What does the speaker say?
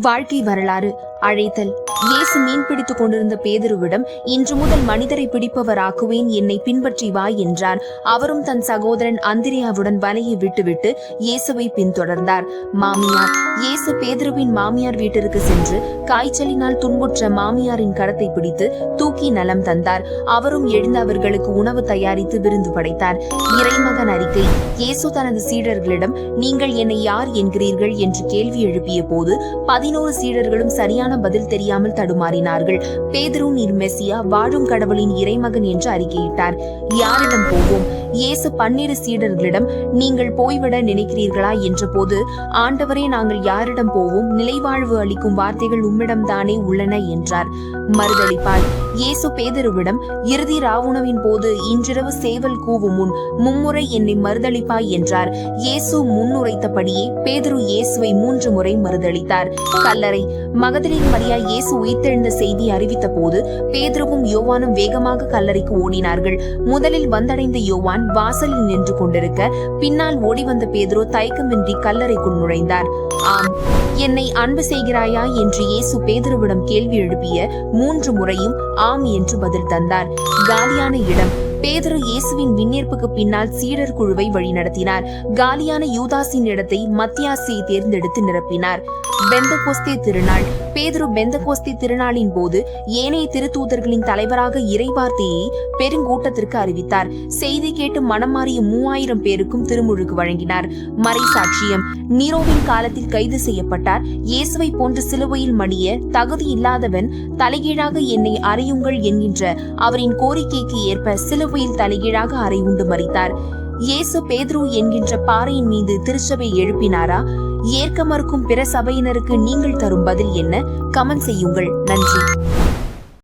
வாழ்க்கை வரலாறு. அழைத்தல். இயேசு மீன் பிடித்துக் கொண்டிருந்த பேதுருவிடம் இன்று முதல் மனிதரை பிடிப்பவராக்குவேன் என்னை பின்பற்றி வா என்றார் அவரும் தன் சகோதரன் அந்திரியாவுடன் வலையை விட்டுவிட்டு இயேசுவை பின்தொடர்ந்தார். மாமியார் இயேசு பேதுருவின் மாமியார் வீட்டிற்கு சென்று காய்ச்சலினால் துன்புற்ற மாமியாரின் கரத்தை பிடித்து தூக்கி நலம் தந்தார். அவரும் எழுந்து அவர்களுக்கு உணவு தயாரித்து விருந்து படைத்தார். இறைமகன் அறிக்கை இயேசு தனது சீடர்களிடம் நீங்கள் என்னை யார் என்கிறீர்கள்? என்று கேள்வி எழுப்பிய போது பதினோரு சீடர்களும் சரியான சரியான பதில் தெரியாமல் தடுமாறினார்கள். பேதுரு நீர் மெஸ்ஸியா வாழும் கடவுளின் இறைமகன் என்று அறிக்கையிட்டார். யாரிடம் போவோம்? இயேசு பன்னிரு சீடர்களிடம் நீங்கள் போய்விட நினைக்கிறீர்களா? என்ற போது ஆண்டவரே நாங்கள் யாரிடம் போவோம்? நிலைவாழ்வு அளிக்கும் வார்த்தைகள் உம்மிடம் தானே உள்ளன? என்றார். மறுதளிப்பாய் இயேசு பேதருவிடம் இறுதி ராவுணவின் போது இன்றிரவு சேவல் கூவும் முன் மும்முறை என்னை மறுதளிப்பாய் என்றார். இயேசு முன்னுரைத்தபடியே பேதரு இயேசுவை மூன்று முறை மறுதளித்தார் கல்லறை மகதலின் வழியாய் இயேசு உயிர்த்தெழுந்த செய்தி அறிவித்த போது பேதுருவும் யோவானும் வேகமாக கல்லறைக்கு ஓடினார்கள். முதலில் வந்தடைந்த யோவான் வாசலில் நின்று கொண்டிருக்க பின்னால் ஓடி வந்த பேதுரு தயக்கமின்றி கல்லறைக்குள் நுழைந்தார். ஆம் என்னை அன்பு செய்கிறாயா? என்று இயேசு பேதுருவிடம் கேள்வி எழுப்பிய மூன்று முறையும் ஆம் என்று பதில் தந்தார். காலியான இடம் பேதரு இயேசுவின் விண்ணேற்புக்கு பின்னால் சீடர் குழுவை வழிநடத்தினார் காலியான யூதாசின் இடத்தை மத்தியாசியை தேர்ந்தெடுத்து நிரப்பினார். பெந்தகோஸ்தே திருநாள். பேதுரு பெந்தகோஸ்தே திருநாளின் போது ஏனைய திருத்தூதர்களின் தலைவராக இறைவார்த்தையை பெருங்கூட்டத்திற்கு அறிவித்தார். செய்தி கேட்டு மனம் மாறிய மூவாயிரம் பேருக்கும் திருமுழுக்கு வழங்கினார். மறை சாட்சியம். நீரோவின் காலத்தில் கைது செய்யப்பட்டார். இயேசுவை போன்று சிலுவையில் மடிய தகுதி இல்லாதவன் தலைகீழாக என்னை அறியுங்கள் என்கின்ற அவரின் கோரிக்கைக்கு ஏற்ப சிலுவை சிலுவையில் தலைகீழாக அறை உண்டு மறித்தார். இயேசு பேதுரு என்கின்ற பாறையின் மீது திருச்சபை எழுப்பினாரா? ஏற்க மறுக்கும் பிற சபையினருக்கு நீங்கள் தரும் பதில் என்ன? கமெண்ட் செய்யுங்கள். நன்றி.